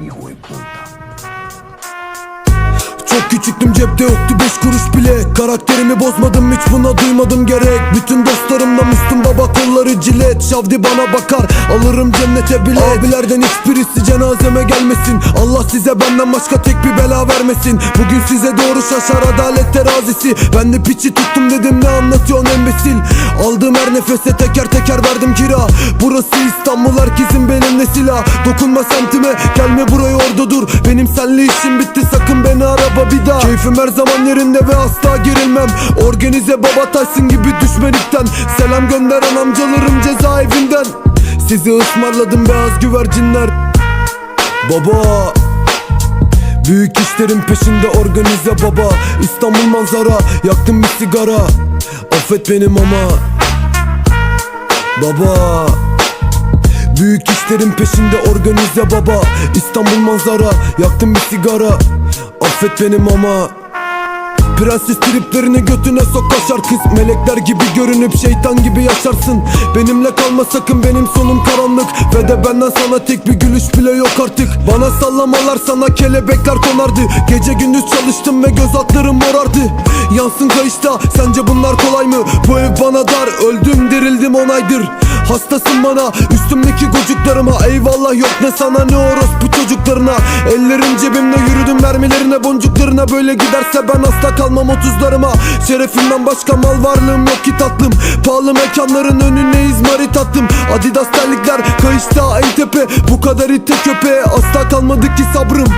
hijo de puta. Çok küçüktüm cepte yoktu beş kuruş bile. Karakterimi bozmadım hiç buna duymadım gerek. Bütün dostlarımla Müslüm baba kolları cilet. Şavdi bana bakar alırım cennete bile Abilerden hiçbirisi cenazeme gelmesin. Allah size benden başka tek bir bela vermesin. Bugün size doğru şaşar adalet terazisi. Ben de piçi tuttum dedim ne anlatıyorsun embesil? Aldığım her nefese teker teker verdim kira. Burası İstanbul herkesin benimle silah. Dokunma semtime gelme buraya orada dur. Benim senle işim bitti sakın beni araba bir daha. Keyfim her zaman yerinde ve asla gerilmem. Organize baba Tyson gibi düşmelikten Selam gönderen amcalarım cezaevinden. Sizi ısmarladım beyaz güvercinler. Baba Büyük işlerin peşinde organize baba. İstanbul manzara yaktım bir sigara. Affet benim ama. Baba Büyük işlerin peşinde organize baba. İstanbul manzara yaktım bir sigara. Affet benim ama Prenses triplerini götüne sok kaşar kız. Melekler gibi görünüp şeytan gibi yaşarsın. Benimle kalma sakın benim sonum karanlık. Ve de benden sana tek bir gülüş bile yok artık. Bana sallamalar sana kelebekler konardı. Gece gündüz çalıştım ve göz altlarım morardı. Yansın kayışta sence bunlar kolay mı? Bu ev bana dar öldüm dirildim onaydır Hastasın bana üstümdeki gocuklarıma. Eyvallah yok ne sana ne orospu çocuklarına. Ellerim cebimde yürüdüm mermilerine boncuklarına. Böyle giderse ben asla kalmam otuzlarıma. Şerefimden başka mal varlığım yok ki tatlım. Pahalı mekanların önüne izmarit attım Adidas terlikler kayışta en tepe. Bu kadar ite köpeğe asla kalmadı ki sabrım